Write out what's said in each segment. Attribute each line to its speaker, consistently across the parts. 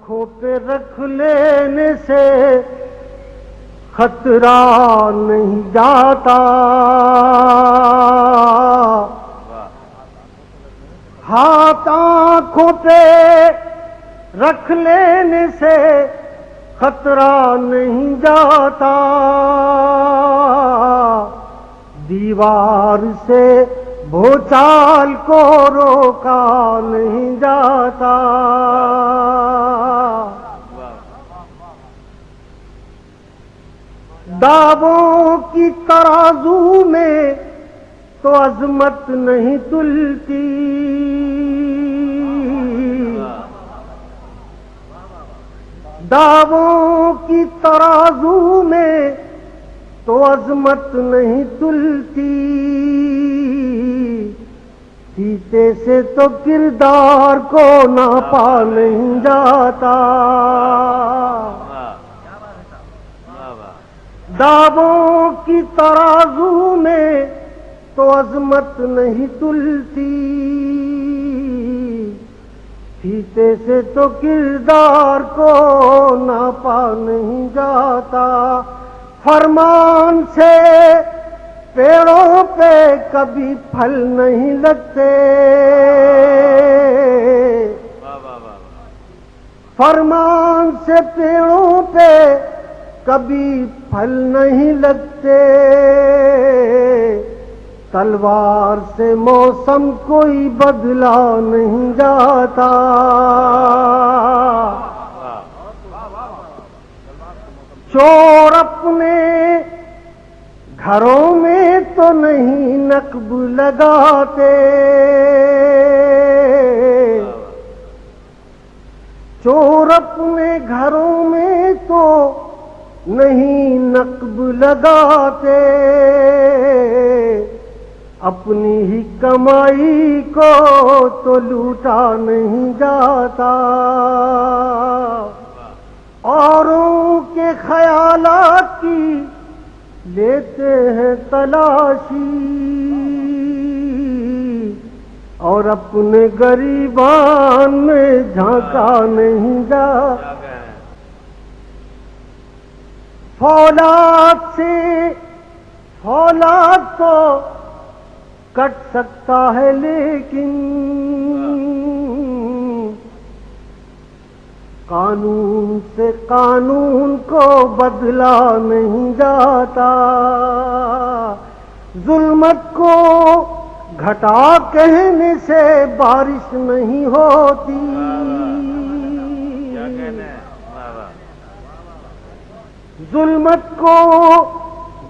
Speaker 1: आँखों पे रख लेने से खतरा नहीं जाता। हाथ आँखों पे रख लेने से खतरा नहीं जाता। दीवार से भूचाल को रोका नहीं जाता। दावों की तराजू में तो अजमत नहीं तुलती। दावों की तराजू में तो अजमत नहीं तुलती। सीते से तो किरदार को नापा नहीं जाता। दावों की तराजू में तो अजमत नहीं तुलती। फीते से तो किरदार को नापा नहीं जाता। फरमान से पेड़ों पे कभी फल नहीं लगते। फरमान से पेड़ों पे कभी फल नहीं लगते। तलवार से मौसम कोई बदला नहीं जाता। चोर अपने घरों में तो नहीं नकब लगाते। चोर अपने घरों में तो नहीं नकब लगाते। अपनी ही कमाई को तो लूटा नहीं जाता। औरों के ख्यालात की लेते हैं तलाशी और अपने गरीबान में झांका नहीं जा। फौलाद से फौलाद तो कट सकता है लेकिन कानून से कानून को बदला नहीं जाता। जुल्मत को घटा कहने से बारिश नहीं होती। जुल्मत को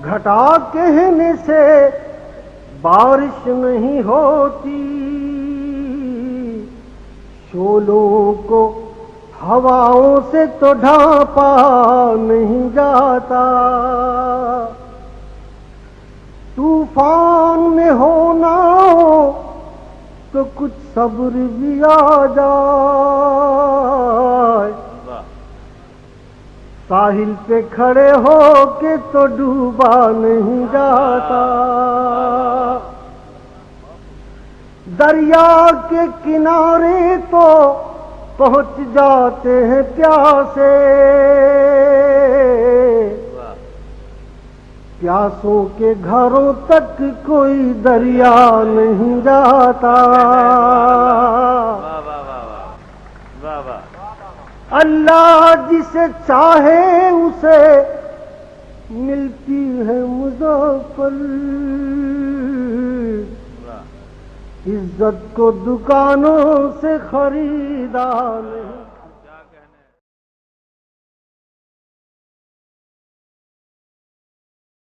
Speaker 1: घटा कहने से बारिश नहीं होती। शोलों को हवाओं से तो ढापा नहीं जाता। तूफ़ान में होना हो तो कुछ सब्र भी आ जाए। साहिल पे खड़े हो के तो डूबा नहीं जाता। दरिया के किनारे तो पहुँच जाते हैं प्यासे। प्यासों के घरों तक कोई दरिया नहीं जाता। अल्लाह जिसे चाहे उसे मिलती है मुजफ्फर। इज़्ज़त को दुकानों से खरीदा नहीं